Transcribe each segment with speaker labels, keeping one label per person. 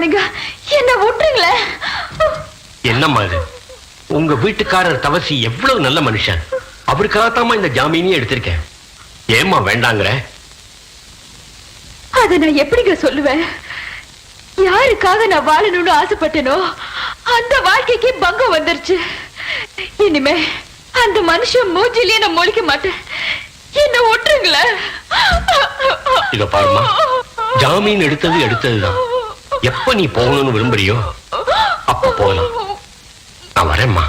Speaker 1: செய்வானுங்க என்ன விட்டுருங்களேன்.
Speaker 2: என்னம்மா இது? உங்க வீட்டுக்காரர் தவசி எவ்வளவு நல்ல மனுஷன். அவருக்காகத்தாம்மா இந்த ஜாமீனையும் எடுத்திருக்கேன். ஏம்மா வேண்டாங்கிற?
Speaker 1: அதை நான் எப்படிங்க சொல்லுவேன்? யாருக்காக நான் வாழணும்னு ஆசைப்பட்டேனோ அந்த வாழ்க்கைக்கு பங்கம் வந்துருச்சு. இனிமே அந்த மனுஷன் மூஞ்சிலேயே நான் முழிக்க மாட்டேன். என்ன விட்டுருங்களேன்.
Speaker 2: இத பாரும்மா. ஜாமீன் எடுத்தது எடுத்ததுதான். எப்ப நீ போகணும்னு விரும்புறியோ அப்ப போகலாம். நான் வரேம்மா.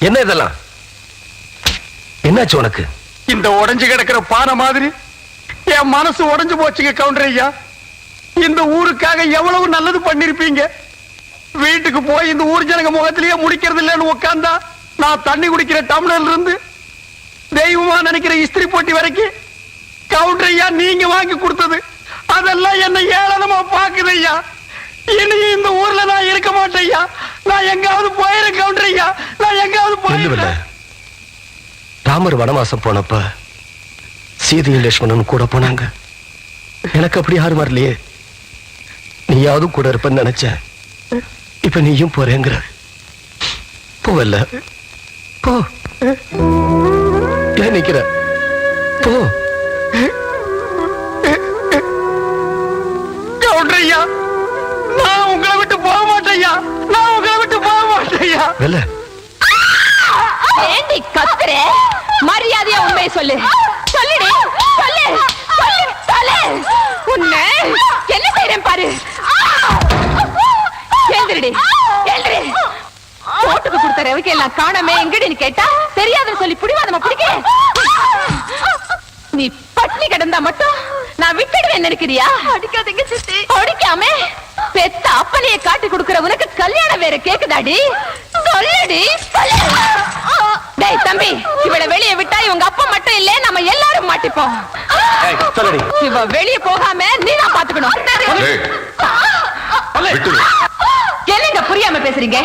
Speaker 3: என்ன இதெல்லாம்? என்னாச்சு உனக்கு?
Speaker 4: இந்த உடைஞ்சு கிடக்கிற பானை மாதிரி? என் மனசு உடைஞ்சு போச்சுங்க கவுண்டர் ஐயா. இந்த ஊருக்காக எவ்வளவு நல்லது பண்ணிருப்பீங்க? வீட்டுக்கு போய் இந்த ஊர் ஜனங்க முகத்திலேயே முடிக்கிறது இல்லைன்னு உட்கார்ந்தா நான் தண்ணி குடிக்கிற டம்ளர்ல இருந்து தெய்வமா நினைக்கிற இஸ்திரி போட்டி வரைக்கும் கவுண்டர் ஐயா நீங்க வாங்கி கொடுத்தது. அதெல்லாம் என்ன ஏளனமா பாக்குது ஐயா. இனி இந்த ஊர்ல நான் இருக்க மாட்டேன் ஐயா. நான் எங்காவது போயிரு கவுண்டர் ஐயா. நான் எங்காவது போயிரு
Speaker 3: ராமர் வனவாசம் போனப்ப சீதையும் லட்சுமணனும் கூட போனாங்க. எனக்கு அப்படி யாரும் வரலையே. நீயாவது கூட இருப்பன்னு நினைச்சேன். இப்ப நீயும் போறேங்கிற. போவல்ல. போ. ஏன் நிக்கிற? போ.
Speaker 4: ஐயா நான் உங்களை விட்டு போக மாட்டேயா நான் உங்களை விட்டு போக மாட்டேயா
Speaker 3: வெல்ல.
Speaker 1: ஏண்டி கத்துற? மரியாதையா உண்மையை சொல்லு. சொல்லுடி சொல்லு சொல்லு சொல்லு. உன்னை என்ன செய்றேன் பாரு. எழுந்திருடி எழுந்திரு. போட்டுக்கு கொடுத்த ரவிக்கு எல்லாம் காணாமே எங்கடின்னு கேட்டா தெரியாதுன்னு சொல்லி புடிவாதமா பிடிக்க. நீ பட்னி கிடந்தா மட்டும் நான் விட்டுடுவேன் நினைக்கிறியா? அடிக்காதீங்க சித்தி. அடிக்காம பெத்த அப்பனைய காட்டி கொடுக்கிற உனக்கு கல்யாணம் வேற கேக்குதாடி? சொல்லுடி சொல்லு. டேய் தம்பி இவள வெளிய விட்டா இவங்க அப்பா மட்டும் இல்ல நம்ம எல்லாரும் மாட்டிப்போம்.
Speaker 3: சொல்லடி.
Speaker 1: இவ வெளிய போகாம நீ தான் பாத்துக்கணும். என்னங்க புரியாம பேசுறீங்க?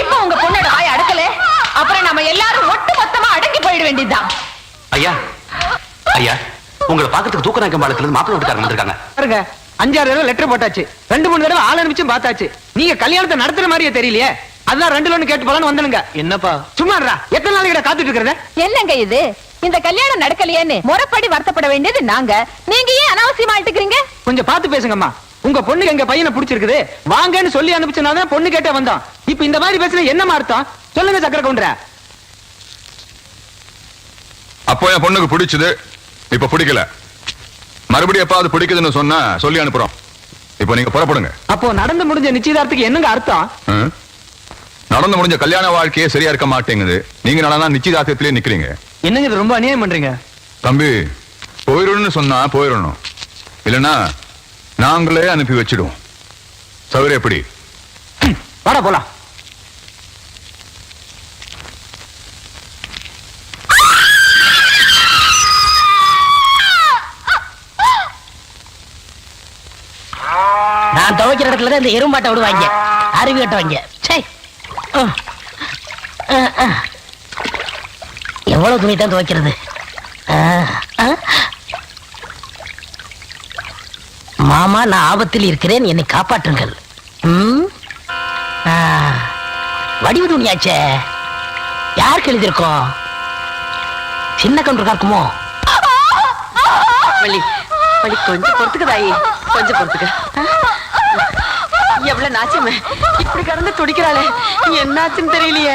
Speaker 1: இப்ப உங்க பொண்ணோட வாய அடக்கல அப்புறம் நம்ம எல்லாரும் ஒட்டு மொத்தமா அடங்கி போயிட வேண்டியதுதான்.
Speaker 2: ஐயா ஐயா உங்களை பாக்கிறதுக்கு தூக்கநாயக்கம் பாலத்துல இருந்து மாப்பிள்ளை வீட்டுக்காரங்க வந்திருக்காங்க.
Speaker 5: பாருங்க அஞ்சாறு தடவை லெட்டர் போட்டாச்சு. ரெண்டு மூணு தடவை ஆள் அனுப்பிச்சும் பார்த்தாச்சு. நீங்க கல்யாணத்தை நடத்துற மாதிரியே தெரியலையே. அதான் ரெண்டு லோன் கேட்டு போலான்னு வந்தனுங்க.
Speaker 3: என்னப்பா?
Speaker 5: சும்மா இருடா. எத்தனை நாளைக்கு காத்துட்டு இருக்கிறத?
Speaker 1: என்னங்க இது? இந்த கல்யாணம் நடக்கலையேன்னு முறைப்படி வருத்தப்பட வேண்டியது நாங்க. நீங்க ஏன் அனாவசியமா இட்டுக்கிறீங்க
Speaker 5: கொஞ்சம் பார்த்து பேசுங்கம்மா. உங்க பொண்ணுக்கு எங்க பையனை பிடிச்சிருக்குது. வாங்கன்னு சொல்லி அனுப்பிச்சனால பொண்ணு கேட்டே வந்தோம் இப்ப இந்த மாதிரி பேசுற என்னமா அர்த்தம்? சொல்லுங்க சக்கர கவுண்டர
Speaker 6: அப்போ என் பொண்ணுக்கு பிடிச்சது இப்ப பிடிக்கல. மறுபடியும் எப்பாவது பிடிக்குதுன்னு சொன்னா சொல்லி அனுப்புறோம். இப்போ நீங்க புறப்படுங்க.
Speaker 5: அப்போ நடந்து முடிஞ்ச நிச்சயதார்த்தத்துக்கு என்னங்க அர்த்தம்?
Speaker 6: நடந்து முடிஞ்ச கல்யாண வாழ்க்கையே சரியா இருக்க மாட்டேங்குது. நீங்க நடனா நிச்சயதார்த்தத்திலே நிக்கிறீங்க.
Speaker 5: என்னங்க இது ரொம்ப அநியாயம் பண்றீங்க?
Speaker 6: தம்பி போயிடணும்னு சொன்னா போயிடணும். இல்லனா நாங்களே அனுப்பி வச்சிடுவோம். சௌகரியம் எப்படி?
Speaker 5: வாடா போலாம்.
Speaker 7: நான் துவைக்கிற இடத்துல இந்த எறும்பாட்டை விடுவாங்க. அருவி கட்டுவாங்க. எவ்வளவு துணி தான் துவைக்கிறது. மாமா நான் ஆபத்தில் இருக்கிறேன். என்னை காப்பாற்றுங்கள். வடிவு துணியாச்சே. யாருக்கு எழுதியிருக்கோம்? சின்ன கவுண்டருக்கா இருக்குமோ
Speaker 1: வள்ளி வள்ளி கொஞ்சம் பொறுத்துக்குதாயி கொஞ்சம் பொறுத்துக்க. எவ்வளவு நாச்சமே? இப்படி கடந்து துடிக்கிறாளே. என்னாச்சுன்னு தெரியலையே.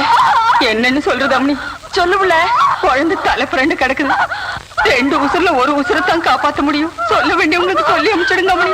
Speaker 1: என்னன்னு சொல்றது அம்மனி சொல்லுவுல குழந்தை தலை புரண்டு கிடக்குது. ரெண்டு உசுர்ல ஒரு உசுரை தான் காப்பாத்த முடியும். சொல்ல வேண்டியவங்களுக்கு சொல்லி அனுப்பிச்சிடுங்க அம்மனி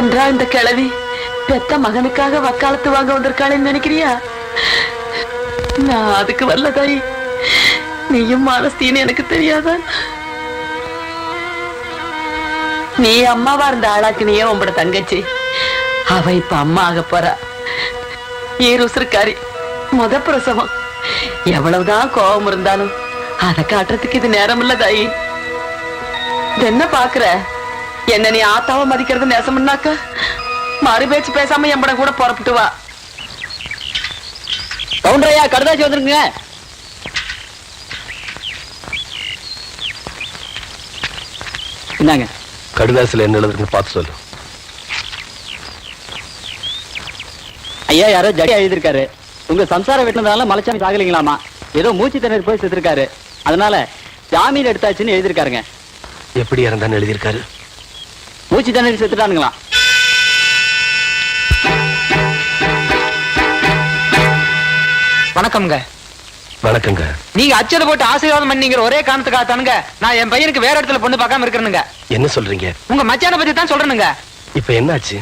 Speaker 1: என்றா
Speaker 8: இந்த கிழவி? பெத்த மகனுக்காக வக்காலத்து வாங்க வந்திருக்காளேன்னு நினைக்கிறியா? நான் அதுக்கு வரல தாய் நீயும் மானஸ்தின்னு எனக்கு தெரியாதா? நீ அம்மாவா இருந்த ஆளாக்கு நீயே உங்களோட தங்கச்சி. அவ இப்ப அம்மா ஆக போறா. ஏர் உசுருக்காரி முத பிரசவம். எவ்வளவுதான் கோபம் இருந்தாலும் அதை காட்டுறதுக்கு இது நேரம் இல்ல தாயி என்ன பாக்குற? என்ன நீ ஆத்தாவ மதிக்கிறது நேசம்னாக்க? மறு பேச்சு பேசாம எம்பட கூட புறப்பட்டு வா.
Speaker 5: கவுண்டரையா கடுதாச்சி வந்துருங்க. இந்தாங்க.
Speaker 3: கடுதாசில என்ன எழுதுன்னு பார்த்து சொல்லு.
Speaker 5: ஐயா யாரோ ஜடி எழுதிருக்காரு உங்க சம்சாரம் வெட்டினதால மலைச்சாமி சாகலிங்களாமா? ஏதோ மூச்சு திணறி போய் செத்துருக்காரு. அதனால ஜாமீன் எடுத்தாச்சுன்னு எழுதிருக்காருங்க
Speaker 3: எப்படி இறந்தான்னு எழுதியிருக்காரு?
Speaker 5: மூச்சு திணறி செத்துட்டானுங்களாம் வணக்கம்ங்க.
Speaker 3: வணக்கங்க.
Speaker 5: நீங்க அச்சதை போட்டு ஆசீர்வாதம் பண்ணீங்கிற ஒரே காரணத்துக்காக தானுங்க நான் என் பையனுக்கு வேற இடத்துல பொண்ணு பார்க்காம இருக்கிறேனுங்க.
Speaker 3: என்ன சொல்றீங்க?
Speaker 5: உங்க மச்சான பத்தி தான் சொல்றேனுங்க.
Speaker 3: இப்ப என்னாச்சு?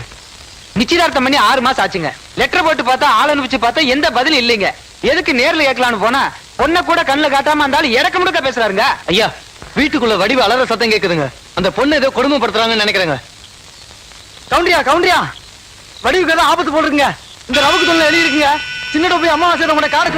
Speaker 5: நிச்சயதார்த்தம் பண்ணி ஆறு மாசம் ஆச்சுங்க. லெட்டர் போட்டு பார்த்தா ஆள் அனுப்பிச்சு பார்த்தா எந்த பதிலும் இல்லைங்க. எதுக்கு நேர்ல கேட்கலான்னு போனா பொண்ணை கூட கண்ணுல காட்டாம இருந்தாலும் இறக்க முடுக்க பேசுறாருங்க.
Speaker 3: ஐயா வீட்டுக்குள்ள வடிவ அலற சத்தம் கேக்குதுங்க. அந்த பொண்ணு ஏதோ கொடுமைப்படுத்துறாங்கன்னு நினைக்கிறேங்க.
Speaker 5: கவுண்டரியா கவுண்டரியா? வடிவுக்கு ஏதோ ஆபத்து போட்டுருங்க இந்த ரவுக்கு தொழில் எழுதி இருக்குங்க சின்னட போய் அம்மாவாசை உங்களை காட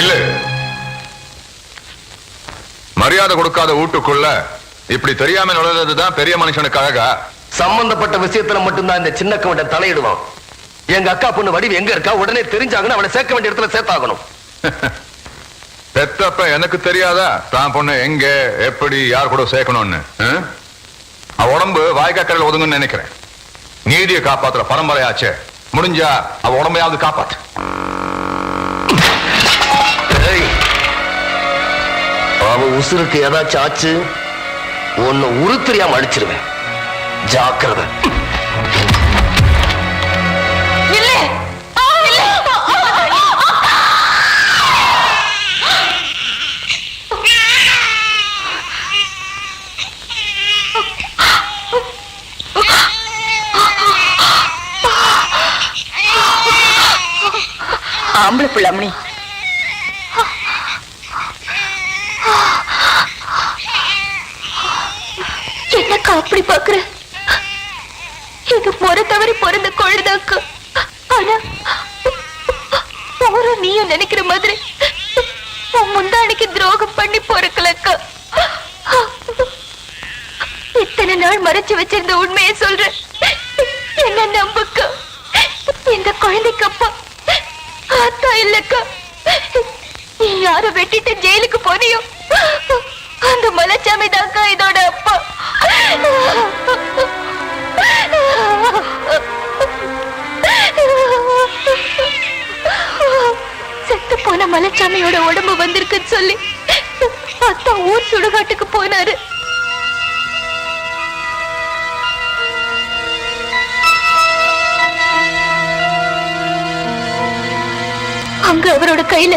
Speaker 8: நில்லு
Speaker 6: மரியாதை கொடுக்காத வீட்டுக்குள்ள இப்படி தெரியாம நுழைறதுதான் பெரிய மனுஷனுக்கு அழகா
Speaker 3: சம்பந்தப்பட்ட விஷயத்துல மட்டும்தான் இந்த சின்ன கவண்டன் தலையிடுவான். எங்க அக்கா பொண்ணு வடிவு எங்க இருக்கா உடனே தெரிஞ்சாங்கன்னா அவளை சேர்க்க வேண்டிய இடத்துல சேர்த்தாகணும்.
Speaker 6: பெத்தப்ப எனக்கு தெரியாதா? தான் பொண்ணு எங்க எப்படி யார் கூட சேர்க்கணும்னு? அவ உடம்பு வாய்க்காக்கரையில் ஒதுங்குன்னு நினைக்கிறேன். நீதியை காப்பாத்துற பரம்பரையாச்சே. முடிஞ்சா அவ உடம்பையாவது காப்பாத்து.
Speaker 3: அவ உசுருக்கு ஏதாச்சும் ஆச்சு உன்னை உருத்திரியாம அழிச்சிருவேன் ஜாக்கிரதை.
Speaker 8: இல்ல. இல்ல ஆம்பளை பிள்ளாமணி அப்படி பாக்குற இது முறை தவறி பிறந்த குழந்தைக்கு ஆனா ஒரு நீயும் நினைக்கிற மாதிரி. உன் முந்தானிக்கு துரோகம் பண்ணி பொறுக்கலக்கா இத்தனை நாள் மறைச்சு வச்சிருந்த உண்மையை சொல்றேன். என்ன நம்புக்கா இந்த குழந்தைக்கு அப்பா ஆத்தா இல்லக்கா நீ யார வெட்டிட்டு ஜெயிலுக்கு போனியோ? அந்த மலைச்சாமி தாக்கா இதோட அப்பா. செத்து போன மலைச்சாமியோட உடம்பு வந்திருக்குன்னு சொல்லி அத்தா ஊர் சுடுகாட்டுக்கு போனாரு. அங்க அவரோட கையில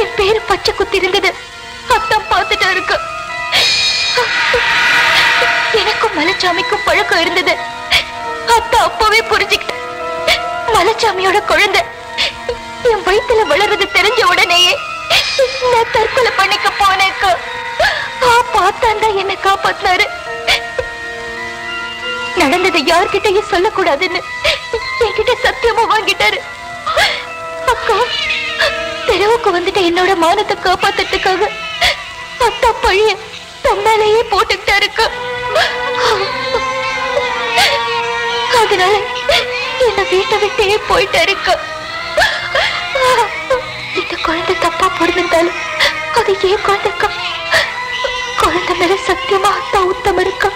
Speaker 8: என் பேரு பச்சை குத்தி இருந்தது. அத்தான் பார்த்துட்டா இருக்கு எனக்கும் மலைச்சாமிக்கும் பழக்கம் இருந்தது. அத்தா அப்பவே புரிஞ்சுக்கிட்டு மலைச்சாமியோட குழந்தை என் வயித்துல வளர்றது தெரிஞ்ச உடனேயே நான் தற்கொலை பண்ணிக்க போனேக்கு பார்த்தாண்டா என்னை காப்பாத்தினாரு. நடந்ததை யார்கிட்டயும் சொல்லக்கூடாதுன்னு என்கிட்ட சத்தியமா வாங்கிட்டாரு. அக்கா தெருவுக்கு வந்துட்டு என்னோட மானத்தை காப்பாத்துறதுக்காக அத்தா பழிய பொண்ணு என்ன வீட்டை விட்டே போயிட்டு இருக்கு. இந்த குழந்தை தப்பா பிறந்திருந்தாலும் அது ஏன் குழந்தைக்கா? குழந்தை மேல சத்தியமா அத்தா உத்தம் இருக்கா?